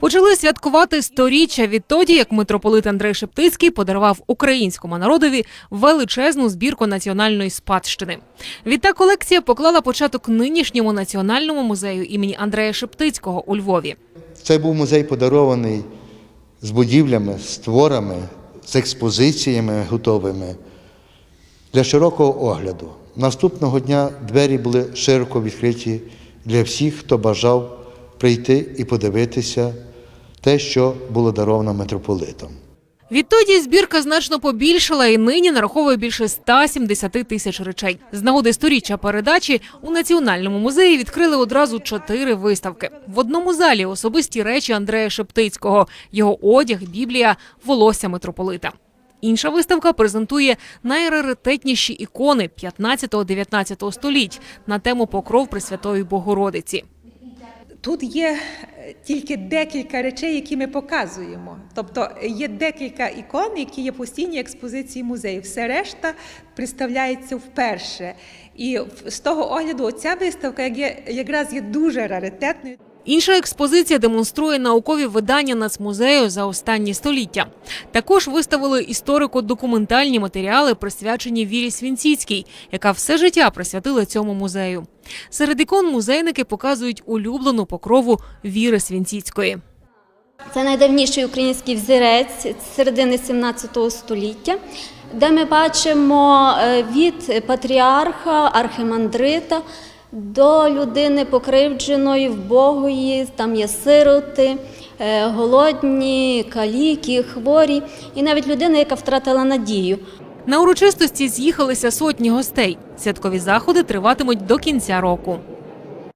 Почали святкувати сторіччя відтоді, як митрополит Андрей Шептицький подарував українському народові величезну збірку національної спадщини. Відтак колекція поклала початок нинішньому національному музею імені Андрея Шептицького у Львові. Це був музей подарований з будівлями, з творами, з експозиціями готовими для широкого огляду. Наступного дня двері були широко відкриті для всіх, хто бажав прийти і подивитися те, що було даровано митрополитом. Відтоді збірка значно побільшала і нині нараховує більше 170 тисяч речей. З нагоди сторіччя передачі у національному музеї відкрили одразу чотири виставки. В одному залі особисті речі Андрея Шептицького, його одяг, біблія, волосся митрополита. Інша виставка презентує найраритетніші ікони 15-19 століть на тему покров Пресвятої Богородиці. Тут є е, тільки декілька речей, які ми показуємо. Тобто є декілька ікон, які є постійні експозиції музею. Все решта представляється вперше. І з того огляду ця виставка є- якраз є дуже раритетною. Інша експозиція демонструє наукові видання нацмузею за останні століття. Також виставили історико-документальні матеріали, присвячені Вірі Свінціцькій, яка все життя присвятила цьому музею. Серед ікон музейники показують улюблену покрову Віри Свінціцької. Це найдавніший український взірець середини 17 століття, де ми бачимо е, від патріарха, архимандрита до людини покривдженої, вбогої, там є сироти, е, голодні, каліки, хворі, і навіть людина, яка втратила надію. На урочистості з'їхалися сотні гостей. Святкові заходи триватимуть до кінця року.